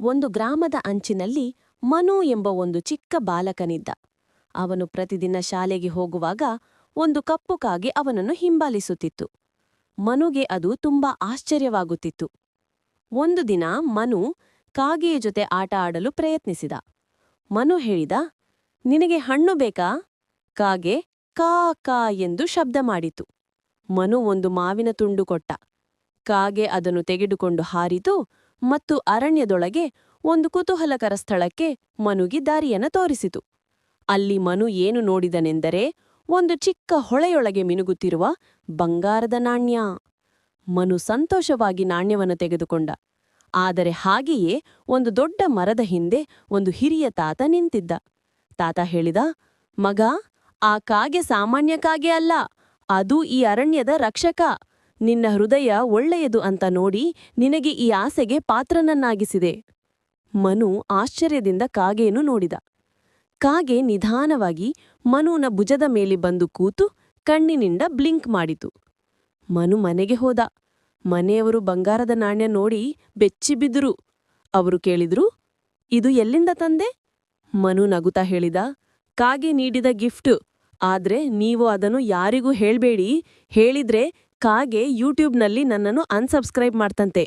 ಒಂದು ಗ್ರಾಮದ ಅಂಚಿನಲ್ಲಿ ಮನು ಎಂಬ ಒಂದು ಚಿಕ್ಕ ಬಾಲಕನಿದ್ದ. ಅವನು ಪ್ರತಿದಿನ ಶಾಲೆಗೆ ಹೋಗುವಾಗ ಒಂದು ಕಪ್ಪು ಕಾಗೆ ಅವನನ್ನು ಹಿಂಬಾಲಿಸುತ್ತಿತ್ತು. ಮನುಗೆ ಅದು ತುಂಬಾ ಆಶ್ಚರ್ಯವಾಗುತ್ತಿತ್ತು. ಒಂದು ದಿನ ಮನು ಕಾಗೆಯ ಜೊತೆ ಆಟ ಆಡಲು ಪ್ರಯತ್ನಿಸಿದ. ಮನು ಹೇಳಿದ, ನಿನಗೆ ಹಣ್ಣು ಬೇಕಾ? ಕಾಗೆ, ಕಾ ಕಾ ಎಂದು ಶಬ್ದ ಮಾಡಿತು. ಮನು ಒಂದು ಮಾವಿನ ತುಂಡು ಕೊಟ್ಟ. ಕಾಗೆ ಅದನ್ನು ತೆಗೆದುಕೊಂಡು ಹಾರಿತು ಮತ್ತು ಅರಣ್ಯದೊಳಗೆ ಒಂದು ಕುತೂಹಲಕರ ಸ್ಥಳಕ್ಕೆ ಮನುಗಿ ದಾರಿಯನ್ನು ತೋರಿಸಿತು. ಅಲ್ಲಿ ಮನು ಏನು ನೋಡಿದನೆಂದರೆ ಒಂದು ಚಿಕ್ಕ ಹೊಳೆಯೊಳಗೆ ಮಿನುಗುತ್ತಿರುವ ಬಂಗಾರದ ನಾಣ್ಯ. ಮನು ಸಂತೋಷವಾಗಿ ನಾಣ್ಯವನ್ನು ತೆಗೆದುಕೊಂಡ. ಆದರೆ ಹಾಗೆಯೇ ಒಂದು ದೊಡ್ಡ ಮರದ ಹಿಂದೆ ಒಂದು ಹಿರಿಯ ತಾತ ನಿಂತಿದ್ದ. ತಾತ ಹೇಳಿದ, ಮಗ, ಆ ಕಾಗೆ ಸಾಮಾನ್ಯ ಕಾಗೆ ಅಲ್ಲ, ಅದು ಈ ಅರಣ್ಯದ ರಕ್ಷಕ. ನಿನ್ನ ಹೃದಯ ಒಳ್ಳೆಯದು ಅಂತ ನೋಡಿ ನಿನಗೆ ಈ ಆಸೆಗೆ ಪಾತ್ರನನ್ನಾಗಿಸಿದೆ. ಮನು ಆಶ್ಚರ್ಯದಿಂದ ಕಾಗೆಯನ್ನು ನೋಡಿದ. ಕಾಗೆ ನಿಧಾನವಾಗಿ ಮನುನ ಭುಜದ ಮೇಲೆ ಬಂದು ಕೂತು ಕಣ್ಣಿನಿಂದ ಬ್ಲಿಂಕ್ ಮಾಡಿತು. ಮನು ಮನೆಗೆ ಹೋದ. ಮನೆಯವರು ಬಂಗಾರದ ನಾಣ್ಯ ನೋಡಿ ಬೆಚ್ಚಿಬಿದ್ದರು ಅವರು ಕೇಳಿದ್ರು, ಇದು ಎಲ್ಲಿಂದ ತಂದೆ? ಮನು ನಗುತ್ತಾ ಹೇಳಿದ, ಕಾಗೆ ನೀಡಿದ ಗಿಫ್ಟ್. ಆದ್ರೆ ನೀವು ಅದನ್ನು ಯಾರಿಗೂ ಹೇಳ್ಬೇಡಿ. ಹೇಳಿದ್ರೆ ಕಾಗೆ ಯೂಟ್ಯೂಬ್ನಲ್ಲಿ ನನ್ನನ್ನು ಅನ್ಸಬ್ಸ್ಕ್ರೈಬ್ ಮಾಡ್ತಂತೆ.